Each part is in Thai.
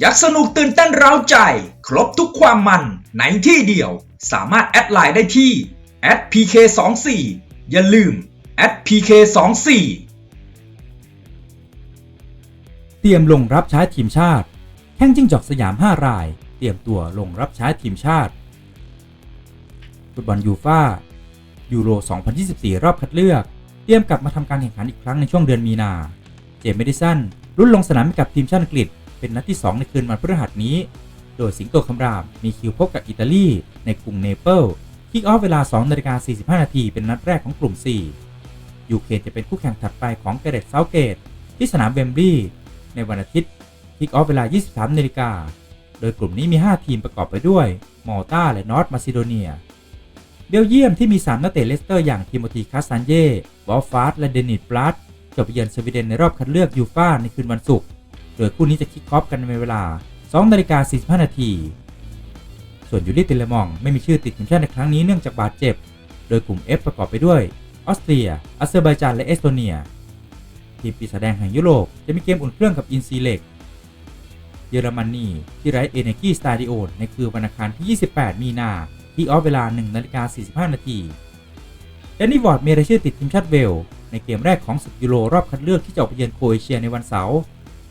อยากสนุกตื่นเต้นเร้าใจ ครบทุกความมันในที่เดียว สามารถแอดไลน์ได้ที่ @pk24 อย่าลืม @pk24 เตรียมลงรับใช้ทีมชาติ แข้งจิ้งจอกสยาม 5 ราย เตรียมตัวลงรับใช้ทีมชาติฟุตบอลยูฟ่ายูโร 2024 รอบคัดเลือก เตรียมกลับมาทำการแข่งขันอีกครั้งในช่วงเดือนมีนา เจมส์เมดิสันรุ่นลงสนามกับทีมชาติอังกฤษ เป็นนัดที่ 2 ในคืนวันพฤหัสนี้ โดยสิงโตคำรามมีคิวพบกับอิตาลี ในกรุงเนเปิลคิกออฟเวลา2นาฬิกา45 นาทีเป็นนัดแรกของกลุ่ม 4 ยูเครนจะเป็นคู่แข่งถัดไปของเกเรตเซาเกต ที่สนามเบมบลีย์ในวันอาทิตย์คิกออฟเวลา 23 นาฬิกา โดยกลุ่มนี้มี 5 ทีมประกอบไปด้วย มอลตาและนอร์ทมาซิโดเนีย เบลเยียมที่มี 3 นักเตะเลสเตอร์อย่างทิโมธีคาสซันเย่บอฟฟาร์และเดนิสบลัดจะไปเยือนสวีเดนในรอบคัดเลือกยูฟ่าในคืนวันศุกร์ โดยคู่นี้จะคิกออฟกันในเวลา2นาฬิกา45 นาที ส่วนยูริติเลมองไม่มีชื่อติดทีมชาติในครั้งนี้เนื่องจากบาดเจ็บ โดยกลุ่ม F ประกอบไปด้วยออสเตรียอาเซอร์ไบจานและเอสโตเนีย ทีมปีศาจแดงแห่งยุโรปจะมีเกมอุ่นเครื่องกับอินซีเล็กเยอรมนีที่ไรเอเนกีสตาดิโอในคืนวันอังคารที่ 28 มีนาที่ออฟเวลา1นาฬิกา45 นาทีเดนนี่วอร์ดมีรายชื่อติดทีมชาติเวลในเกมแรกของศึกยูโรรอบคัดเลือกที่จะออกไปเยือนโครเอเชียในวันเสาร์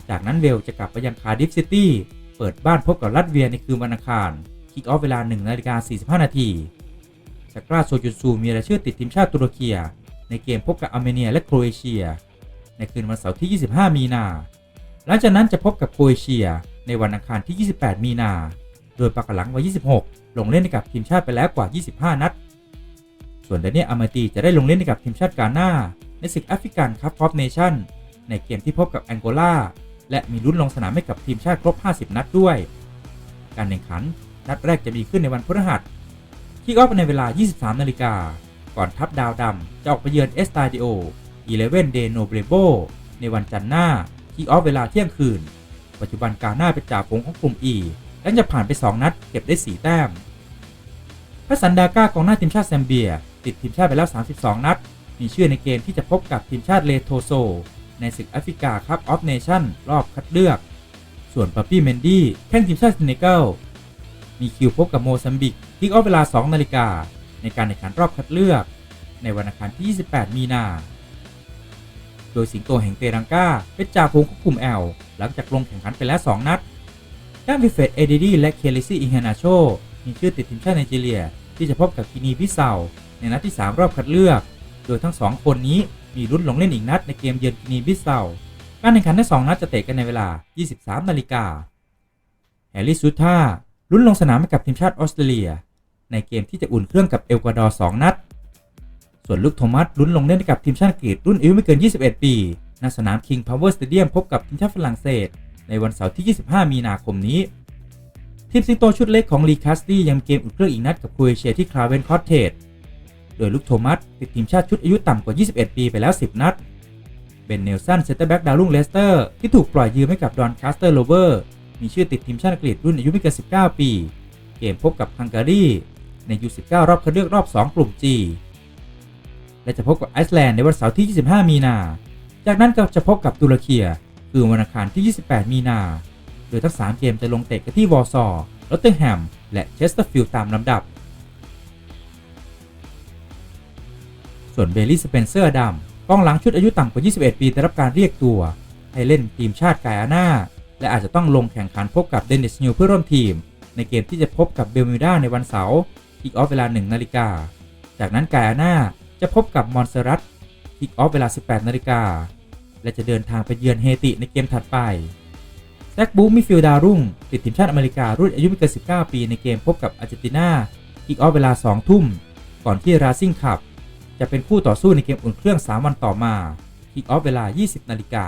จากนั้นเวลจะกลับไปยังคาร์ดิฟซิตี้ เปิดบ้านพบกับรัสเวียในคืนวันอังคาร คิกออฟเวลา1นาฬิกา45 นาทีจากราโซจุนซูมีรายชื่อติดทีมชาติตุรกีในเกมพบกับอาร์เมเนียและโครเอเชีย ในคืนวันเสาร์ที่ 25 มีนา หลังจากนั้นจะพบกับโครเอเชีย ในวันอังคารที่ 28 มีนา โดยปากหลังวัย 26 ลงเล่นกับทีมชาติไปแล้วกว่า 25 นัด ส่วนเดนเนียอามาตีจะได้ลงเล่นกับทีมชาติกาหน้าในศึกแอฟริกันคัพพอปเนชั่นในเกมที่พบกับแองโกลา และมีลุ้นลงสนามให้กับทีมชาติครบ 50 นัดด้วย การแข่งขันนัดแรกจะมีขึ้นในวันพฤหัสคิกออฟในเวลา 23 นาฬิกา ก่อนทัพดาวดำจะออกไปเยือนเอสตาดิโอ11เวนเดโนเบโบในวันจันทร์หน้าคิกออฟเวลาเที่ยงคืน ปัจจุบันกาหน้าเป็นจ่าฝูงของกลุ่ม E และจะผ่านไป 2 นัดเก็บได้ 4 แต้มพระสันดาก้ากองหน้าทีมชาติแซมเบีย ติดทีมชาติไปแล้ว 32 นัด มีชื่อในเกมที่จะพบกับทีมชาติเลโทโซ ในศึกแอฟริกาคัพออฟเนชั่นรอบคัดเลือก ส่วนปัปปี้เมนดี้แข้งทีมชาติเซเนกัลมีคิวพบกับโมซัมบิกที่ออฟเวลา 2 นาฬิกา ในการแข่งขันรอบคัดเลือก ในวันอังคารที่ 28 มีนา โดยสิงโตแห่งเตรังกาเป็นจ่าฝูงของกลุ่ม L หลังจากลงแข่งขันไปแล้ว 2 นัดด้านวิเฟตเอเดดีและเคลิซี่อิงฮานาโชมีชื่อติดทีมชาติไนจีเรีย ที่จะพบกับกินีบิเซาในนัดที่ 3 รอบคัดเลือก โดยทั้ง 2 คนนี้ มีลุ้นลงเล่นอีกนัดในเกมเยือนกินีบิสเซาการแข่งขันทั้ง2นัดจะเตะกันในเวลา 23 นาฬิกาแฮร์รี่ซูท่าลุ้นลงสนามให้กับทีมชาติออสเตรเลีย ในเกมที่จะอุ่นเครื่องกับเอลกวาดอร์ 2 นัด ส่วนลูกโทมัสลุ้นลงเล่นให้กับทีมชาติอังกฤษรุ่นอายุไม่เกิน 21 ปีณสนาม King Power Stadium พบกับทีมชาติฝรั่งเศส ในวันเสาร์ที่ 25 มีนาคมนี้ ทีมสิงโตชุดเล็กของลีคัสตี้ยังเกมอุ่นเครื่องอีกนัดกับโครเอเชียที่คราเวนคอตเทจโดยลูกโทมัสติดทีมชาติชุดอายุต่ำกว่า 21 ปีไปแล้ว 10 นัด เบนเนลสันเซนเตอร์แบ็กดาวรุ่งเลสเตอร์ที่ถูกปล่อยยืมให้กับดอนคาสเตอร์โลเวอร์มีชื่อติดทีมชาติอังกฤษรุ่นอายุไม่เกิน 19 ปี เกมพบกับฮังการีในยู19 รอบคัดเลือกรอบ 2 กลุ่ม G และจะพบกับไอซ์แลนด์ในวันเสาร์ที่ 25 มีนา จากนั้นก็จะพบกับตุรกีคือวันอังคารที่ 28 มีนา โดยทั้ง 3 เกมจะลงเตะกันที่วอร์ซอร์ลอตเทอร์แฮม และเชสเตอร์ฟิลด์ตามลำดับ ส่วนเบลลี่สเปนเซอร์ดำกองหลังชุดอายุต่ำกว่า 21 ปีได้รับการเรียกตัว ให้เล่นทีมชาติไกอาน่าและอาจจะต้องลงแข่งขันพบกับเดนิสนิวเพื่อร่วมทีม ในเกมที่จะพบกับเบลมิวดาในวันเสาร์คิกออฟเวลา 1 นาฬิกา จากนั้นไกอาน่าจะพบกับมอนเซรัตคิกออฟเวลา 18 นาฬิกา และจะเดินทางไปเยือนเฮติในเกมถัดไปแซกบูมิฟิลดารุ่ง ติดทีมชาติอเมริการุ่นอายุไม่เกิน 19 ปีในเกมพบกับอาร์เจนตินาคิกออฟเวลา 2 ทุ่ม ก่อนที่ราซิ่งคับ จะเป็นคู่ต่อสู้ในเกมอุ่นเครื่อง 3 วันต่อมาคิกออฟเวลา 20 นาฬิกา